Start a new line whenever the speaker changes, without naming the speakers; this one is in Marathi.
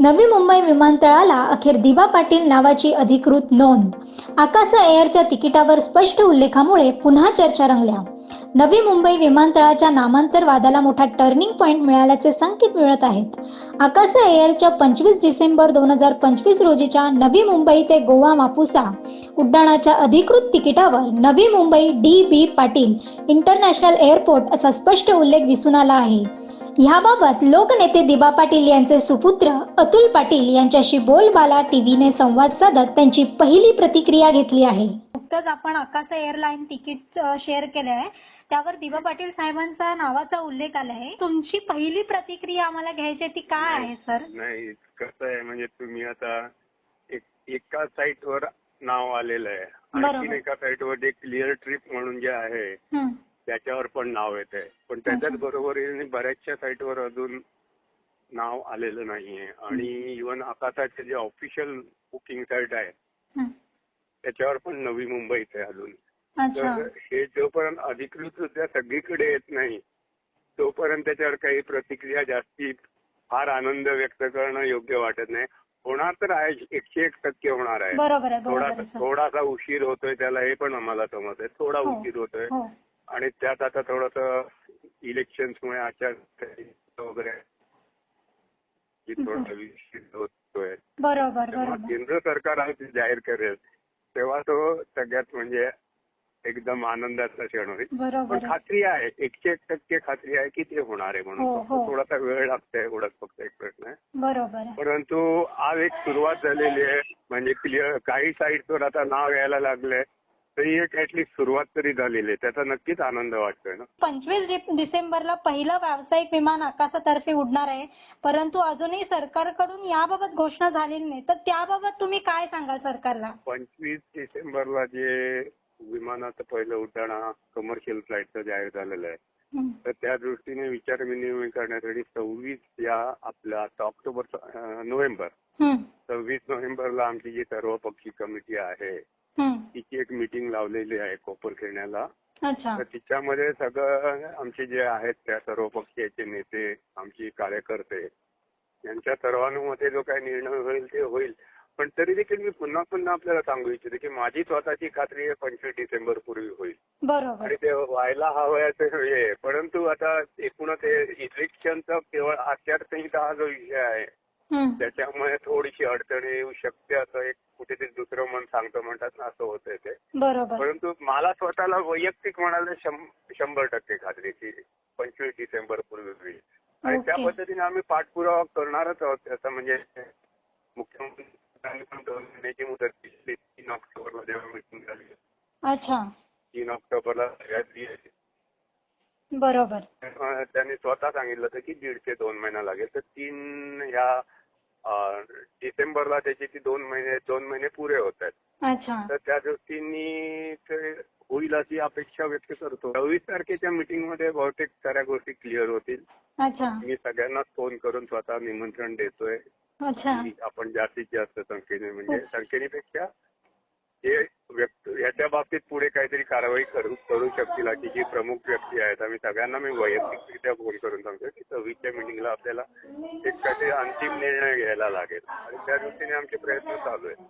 नवी मुंबई विमानतळाला अखेर दिवा पाटील नावाची अधिकृत नोंद. आकाशा एअरच्या तिकिटावर स्पष्ट उल्लेखामुळे पुन्हा चर्चा रंगल्या. नवी मुंबई विमानतळाच्या नामांतर वादाला मोठा टर्निंग पॉइंट मिळाल्याचे संकेत मिळत आहेत. आकाशा एअरच्या पंचवीस डिसेंबर दोन हजार पंचवीस रोजीच्या नवी मुंबई ते गोवा मापुसा उड्डाणाच्या अधिकृत तिकिटावर Navi Mumbai D B Patil international airport असा स्पष्ट उल्लेख दिसून आला आहे. याबाबत लोकनेते दिबा पाटील यांचे सुपुत्र अतुल पाटील यांच्याशी बोलबाला टीव्हीने संवाद साधत त्यांची पहिली प्रतिक्रिया घेतली आहे.
नुकतंच आपण आकाशा एअरलाईन तिकीट शेअर केले आहे त्यावर दिवा पाटील साहेबांचा नावाचा उल्लेख आला आहे. तुमची पहिली प्रतिक्रिया आम्हाला घ्यायची ती काय आहे सर?
नाही कसं आहे म्हणजे तुम्ही आता एक एका साईटवर नाव आलेलं आहे.
बरोबर.
आणखीन एका साईटवर एक क्लिअर ट्रिप म्हणून जे आहे
हं.
त्याच्यावर पण नाव येत आहे पण त्याच्याच बरोबरीने बऱ्याचशा साईटवर अजून नाव आलेलं नाहीये. आणि इव्हन आकाशाचे जे ऑफिशियल बुकिंग साईट आहे. त्याच्यावर पण नवी मुंबईत आहे अजून. तर हे जोपर्यंत अधिकृतरित्या सगळीकडे येत नाही तोपर्यंत त्याच्यावर काही प्रतिक्रिया जास्ती फार आनंद व्यक्त करणं योग्य वाटत नाही. होणार तर आहे एकशे एक टक्के होणार आहे. थोडासा उशीर होतोय त्याला हे पण आम्हाला समज आहे थोडा
हो.
उशीर होतोय.
हो.
आणि त्यात आता थोडस इलेक्शन्समुळे आचार वगैरे होतोय. तेव्हा
बरोबर.
केंद्र सरकार आज जाहीर करेल तेव्हा तो सगळ्यात म्हणजे एकदम आनंदाचा क्षण होईल.
बरोबर
पण खात्री आहे एकशे एक टक्के खात्री आहे की ते होणार आहे
हो,
म्हणून.
हो.
फक्त थोडासा वेळ लागतोय एवढाच फक्त एक प्रश्न आहे. परंतु आज एक सुरुवात झालेली आहे म्हणजे क्लिअर काही साईटवर आता नाव यायला लागलंय. तरी एक ऍटलीस्ट सुरुवात तरी झालेली आहे त्याचा नक्कीच आनंद वाटतोय ना
पंचवीस डिसेंबरला पहिलं व्यावसायिक विमान आकाशातर्फे उडणार आहे परंतु अजूनही सरकारकडून याबाबत घोषणा झालेली नाही तर त्याबाबत तुम्ही काय सांगाल सरकारला
पंचवीस डिसेंबरला जे विमानाचं पहिलं उड्डाण कमर्शियल फ्लाईटचं जाहीर झालेलं आहे
हं.
तर त्या दृष्टीने विचार विनिमय करण्यासाठी सव्वीस या आपल्या आता ऑक्टोबर अं, नोव्हेंबर
हं.
सव्वीस नोव्हेंबरला आमची जी सर्वपक्षी कमिटी आहे
हं.
तिची एक मीटिंग लावलेली आहे कोपर खेळण्याला.
अच्छा.
तर तिच्यामध्ये सगळं आमचे जे आहेत त्या सर्व पक्षाचे नेते आमची कार्यकर्ते यांच्या सर्वांमध्ये जो काही निर्णय होईल ते होईल. पण तरी देखील मी पुन्हा पुन्हा आपल्याला सांगू इच्छितो की माझी स्वतःची खात्री आहे पंचवीस डिसेंबर पूर्वी होईल. आणि ते व्हायला हवयाचं हे आहे. परंतु आता एकूणच हे इलेक्शनचा केवळ आचारसंहिता हा जो विषय आहे. त्याच्यामुळे थोडीशी अडचण येऊ शकते असं एक कुठेतरी दुसरं मन सांगतं म्हणतात ना असं होतंय ते.
बरोबर.
परंतु मला स्वतःला वैयक्तिक म्हणाले शं- शंभर टक्के खात्री की पंचवीस डिसेंबर पूर्वी. होईल आणि त्या. पद्धतीने आम्ही पाठपुरावा करणारच आहोत. त्याचा म्हणजे मुख्यमंत्र्यांनी पण दोन महिन्याची मुदत दिली तीन ऑक्टोबरला जेव्हा मिटिंग झाली.
अच्छा.
तीन ऑक्टोबरला सगळ्यात दिली.
बरोबर.
त्यांनी स्वतः सांगितलं होतं की दीड ते दोन महिना लागेल. तर तीन ह्या डिसेंबरला त्याचे ती दोन महिने दोन महिने पुरे होत आहेत.
अच्छा.
तर त्या दृष्टीने ते होईल अशी अपेक्षा व्यक्त करतो. सव्वीस तारखेच्या मीटिंगमध्ये बहुतेक साऱ्या गोष्टी क्लिअर होतील.
अच्छा.
मी सगळ्यांनाच फोन करून स्वतः निमंत्रण देतोय. आपण जास्तीत जास्त संख्येने म्हणजे हे. व्यक्त याच्या बाबतीत पुढे काहीतरी कारवाई करू करू शकतील अशी जी प्रमुख व्यक्ती आहेत. आम्ही सगळ्यांना मी वैयक्तिकरित्या फोन करून सांगतो की सव्वीसच्या मिटिंगला आपल्याला एक काहीतरी अंतिम निर्णय घ्यायला लागेल. आणि त्या दृष्टीने आमचे प्रयत्न चालू आहेत.